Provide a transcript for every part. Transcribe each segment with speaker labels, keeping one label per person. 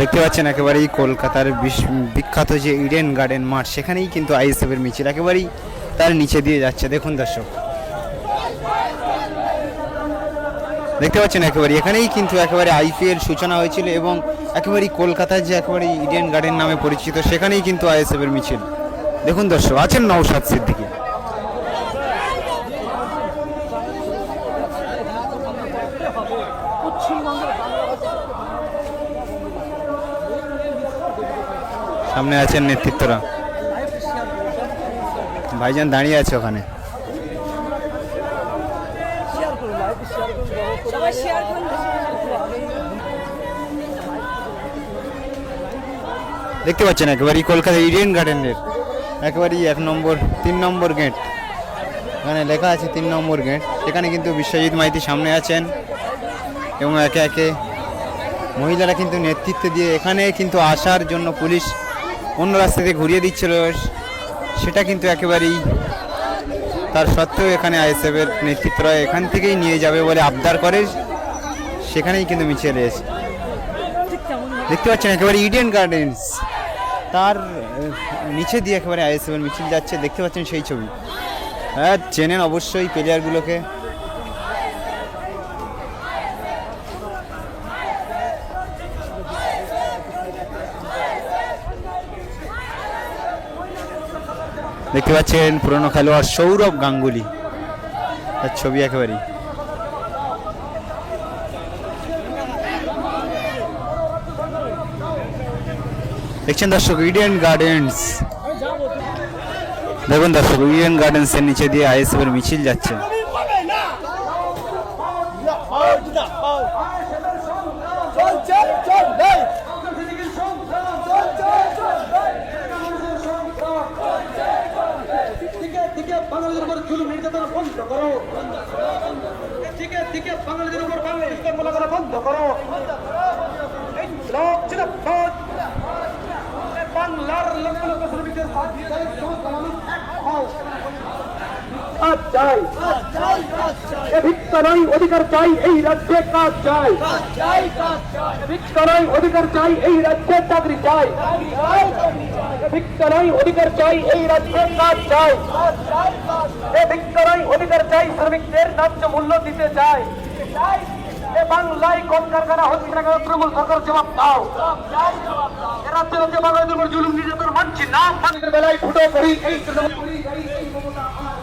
Speaker 1: দেখতে পাচ্ছেন একেবারেই কলকাতার বিখ্যাত যে ইডেন গার্ডেন মাঠ, সেখানেই কিন্তু আইএসএফের মিছিল একেবারেই তার নিচে দিয়ে যাচ্ছে। দেখুন দর্শক। দেখতে পাচ্ছেন একেবারে এখানেই কিন্তু একেবারে আইপিএল সূচনা হয়েছিল এবং একেবারেই কলকাতার যে একেবারে ইডেন গার্ডেন নামে পরিচিত, সেখানেই কিন্তু আইএসএফের মিছিল। দেখুন দর্শক, আছেন নওশাদ সিদ্দিকী। সামনে আছেন নেতৃত্বরা। ভাইজান দাঁড়িয়ে আছে ওখানে। দেখতে পাচ্ছেন, একেবারেই কলকাতা ইডেন গার্ডেনের। একেবারেই এক নম্বর, তিন নম্বর গেট। এখানে লেখা আছে তিন নম্বর গেট। সেখানে কিন্তু বিশ্বজিৎ মাইতি সামনে আছেন এবং একে একে মহিলারা কিন্তু নেতৃত্ব দিয়ে এখানে কিন্তু আসার জন্য পুলিশ অন্য রাস্তা থেকে ঘুরিয়ে দিচ্ছিল। সেটা কিন্তু একেবারেই তার সত্ত্বেও এখানে আইএসএফের নেতৃত্বরা এখান থেকেই নিয়ে যাবে বলে আবদার করে। সেখানেই কিন্তু মিছিল এসে। দেখতে পাচ্ছেন একেবারে ইডেন গার্ডেন্স তার নিচে দিয়ে একেবারে আইএসএফের মিছিল যাচ্ছে। দেখতে পাচ্ছেন সেই ছবি। হ্যাঁ চেনেন অবশ্যই প্লেয়ারগুলোকে দেখতে পাচ্ছেন পুরনো খেলোয়াড় সৌরভ গাঙ্গুলি। তার ছবি একেবারেই। দেখছেন দর্শক ইডেন গার্ডেন্স দেখুন দর্শক ইডেন গার্ডেন্সের নিচে দিয়ে আইএসএফের মিছিল যাচ্ছে
Speaker 2: বাঙালিদের উপর জুলুম নির্যাতন বন্ধ করো। দিকে দিকে বাঙালিদের উপর বাংলা ইসলাম বলা করা বন্ধ করো। বাংলার লক্ষ লক্ষ। কাজ চাই। ভিক্ষা নয় অধিকার চাই এই রাজ্যে কাজ চাই। ভিক্ষা নয় অধিকার চাই এই রাজ্যে চাকরি চাই। ভিক্ষা নয় অধিকার চাই এই রাজ্যে কাজ চাই। এ ভিক্ষা নয় অধিকার চাই শ্রমিকদের ন্যায্য মূল্য দিতে চাই। বাংলায় কল কারখানা হচ্ছে না কেন? তৃণমূল সরকার জবাব দাও। রাজ্যে রাজ্যে বাঙালিদের উপর জুলুম নির্যাতন মানছি না। মানুষের বেলায় ফুটো করি এই তৃণমূল এই- এই মমতা ভিক্ষা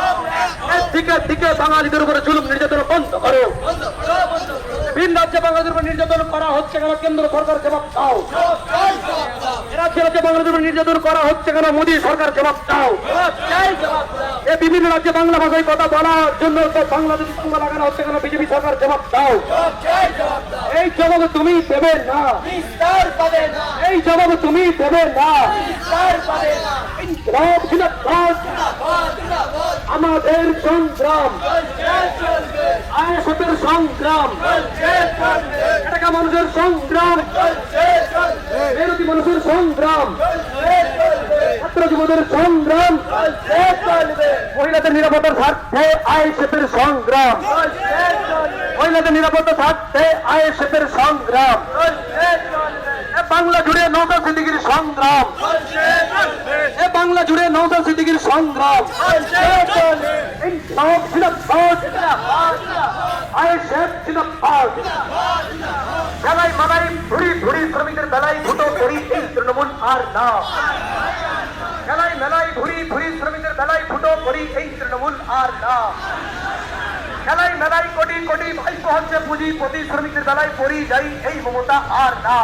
Speaker 2: দিকে দিকে বাঙালিদের উপরে জুলুম নির্যাতন বন্ধ করো। ভিন রাজ্যে বাঙালিদের উপর নির্যাতন করা হচ্ছে কেন? কেন্দ্র সরকার জবাব দাও রাজ্যে রাজ্যে বাঙালিদের উপর নির্যাতন করা হচ্ছে কেন? মোদী সরকার জবাব দাও এ বিভিন্ন রাজ্যে বাংলা ভাষায় কথা বলার জন্য বাংলাদেশি বাংলা লাগানো হচ্ছে কেন? বিজেপি সরকার জবাব দাও এই জবাব তুমি দেবে না। এই জবাব তুমি দেবে না। ইনকলাব জিন্দাবাদ। আমাদের সংগ্রাম। আয়সতের সংগ্রাম। এটাকা মানুষের সংগ্রাম? মেরুতি মানুষের সংগ্রাম। ছাত্র যুবদের সংগ্রাম। মহিলাদের নিরাপত্তার স্বার্থে আইএসএফের সংগ্রাম। মহিলাদের নিরাপত্তার স্বার্থে আইএসএফের সংগ্রাম। বাংলা জুড়ে নৌকা সিদ্দিকির সংগ্রাম। এ বাংলা জুড়ে নৌকা সিদ্দিকির সংগ্রাম। জিন্দাবাদ আইএসএফ জিন্দাবাদ বেলায় মালাই ভুড়ি ভুড়ি শ্রমিকদের বেলায় ভুটো করি এই তৃণমূল আর না। খেলায় মেলায় ভুড়ি ভুড়ি শ্রমিকদের বেলায় ফুটো করি এই তৃণমূল আর না। খেলায় মেলায় কোটি কোটি ভাইপো হচ্ছে পুঁজি, প্রতি শ্রমিকদের বেলায় পড়ি যাই এই মমতা আর না।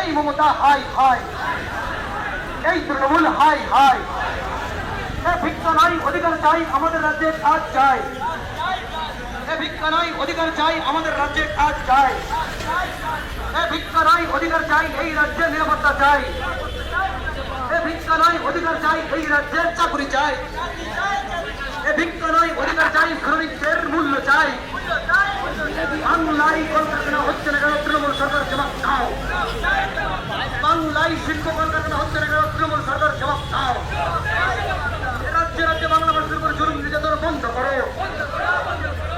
Speaker 2: এই মমতা, হাই হাই। এই তৃণমূল, হাই হাই। এ নাই, অধিকার চাই আমাদের রাজ্যে কাজ চাই। এ ভিক্ষা অধিকার চাই আমাদের রাজ্যে কাজ চাই। এ ভিক্ষা অধিকার চাই এই রাজ্যে নিরাপত্তা চাই। এ ভিক্ষা অধিকার চাই এই রাজ্যের চাকরি চাই। এ ভিক্ষা নাই, অধিকার চাই শ্রমিকদের মূল্য চাই। বাংলায় কলকারখানা হচ্ছে না কেন? তৃণমূল সরকার জবাব দাও। বাংলায় শিল্প কলকারখানা হচ্ছে না কেন? তৃণমূল সরকার জবাব দাও। রাজ্যে রাজ্যে বাংলা মানুষের উপর জুলুম নির্যাতন বন্ধ করো।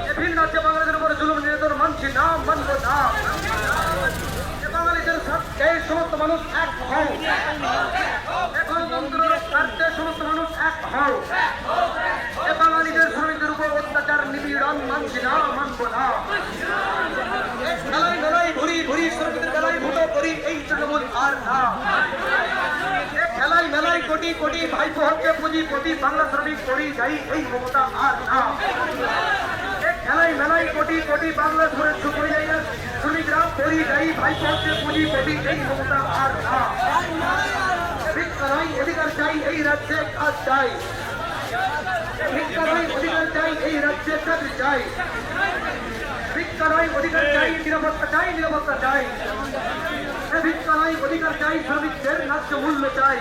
Speaker 2: এ ভিন রাজ্যে বাংলাদেশের উপর জুলুম নির্যাতন মানছি না, মানব না। বাঙালিদের স্বার্থে সমস্ত মানুষ এক হও। গণতন্ত্রের স্বার্থে সমস্ত মানুষ এক হও। এ বাঙালিদের শ্রমিকদের উপর অত্যাচার, নিপীড়ন মানছি না, মানব না। ঘুরি ঘুরি, শ্রমিকদের মেলায় ভুটো করি, এই তৃণমূল আর না। কোটি কোটি ভাইপো হচ্ছে পুঁজিপতি বাংলা শ্রমিক করি যাই এই মমতা আর না। এ খেলায় মেলায় কোটি কোটি বাংলা ধরে চুপড়ে যাই না। শ্রমিকরা করি যাই ভাইপো হচ্ছে পুঁজিপতি এই মমতা আর না। ভিক্ষা অধিকার চাই এই রাজ্যে কাজ চাই। ভিক্ষা নাই অধিকার চাই এই রাজ্যে চাকরি চাই। ভিক্ষা নাই অধিকার চাই নিরাপত্তা চাই নিরাপত্তা চাই। ভিক্ষা নাই অধিকার চাই শ্রমিকদের ন্যায্য মূল্য চাই।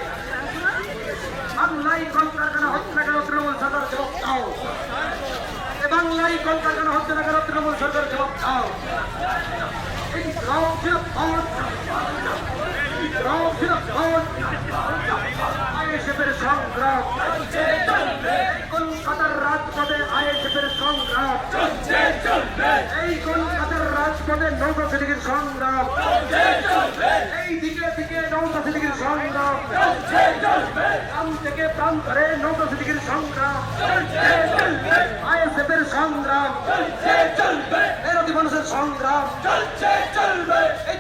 Speaker 2: বাংলায় কলকারখানা হচ্ছে না কেন তৃণমূল সরকার জবাব দাও বাংলায় কলকারখানা হচ্ছে কেন তৃণমূল সরকার জবাব দাও এই রাজ্যপাল রাজ্যপাল আইএসএফের সংগ্রাম। কলকাতার রাজপথে আইএসএফের সংগ্রাম। এই কলকাতার রাজপথে নৌকা সিটিকের সংগ্রাম। এই দিকে দিকে নৌকা সিটিকের সংগ্রাম। গ্রাম থেকে প্রান্তরে নৌকা সিটিকের সংগ্রাম। আইএসএফের সংগ্রাম। মেরতি মানুষের সংগ্রাম। এই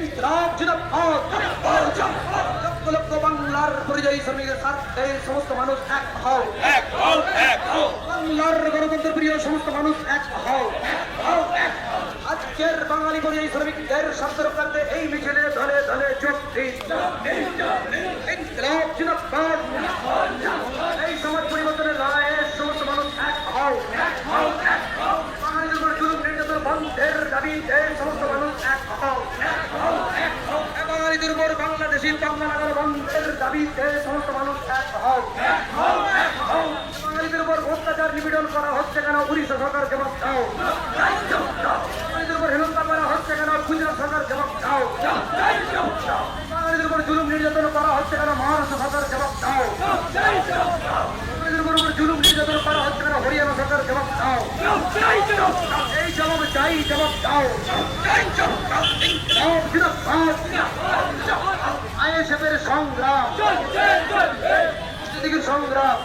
Speaker 2: লক্ষ লক্ষ বাংলার পরিযায়ী শ্রমিকের স্বার্থে সমস্ত মানুষ এক হও। বাংলার গণতন্ত্র প্রিয় সমস্ত মানুষ এক হও। আজকের বাঙালি পরিযায়ী শ্রমিকদের স্বার্থ রক্ষার্থে এই মিছিলে দলে দলে যোগ। এই সমাজ পরিবর্তনের লড়াইয়ে সমস্ত মানুষ এক হও। বাঙালিদের উপর জুলুম, নির্যাতন, বন্ধের দাবিতে সমস্ত মানুষ এক হও। বাঙালিদের উপর বাংলাদেশি বাংলা নাগাল বন্ধের দাবিতে সমস্ত মানুষ এক হও। বাঙালিদের উপর অত্যাচার নিপীড়ন করা হচ্ছে কেন? উড়িষ্যা সরকার জবাব বাঙালিদের উপর হেনস্থা করা হচ্ছে কেন গুজরাট সরকার জবাব দাও বাঙালিদের উপর জুলুম নির্যাতন করা হচ্ছে কেন মহারাষ্ট্র সরকার জবাব দাও বাঙালিদের উপর উপর জুলুম নির্যাতন করা হচ্ছে কেন হরিয়ানা সরকার জবাব দাও এই জবাব চাই জবাব দাও। আইএসএফের সংগ্রাম। সংগ্রাম।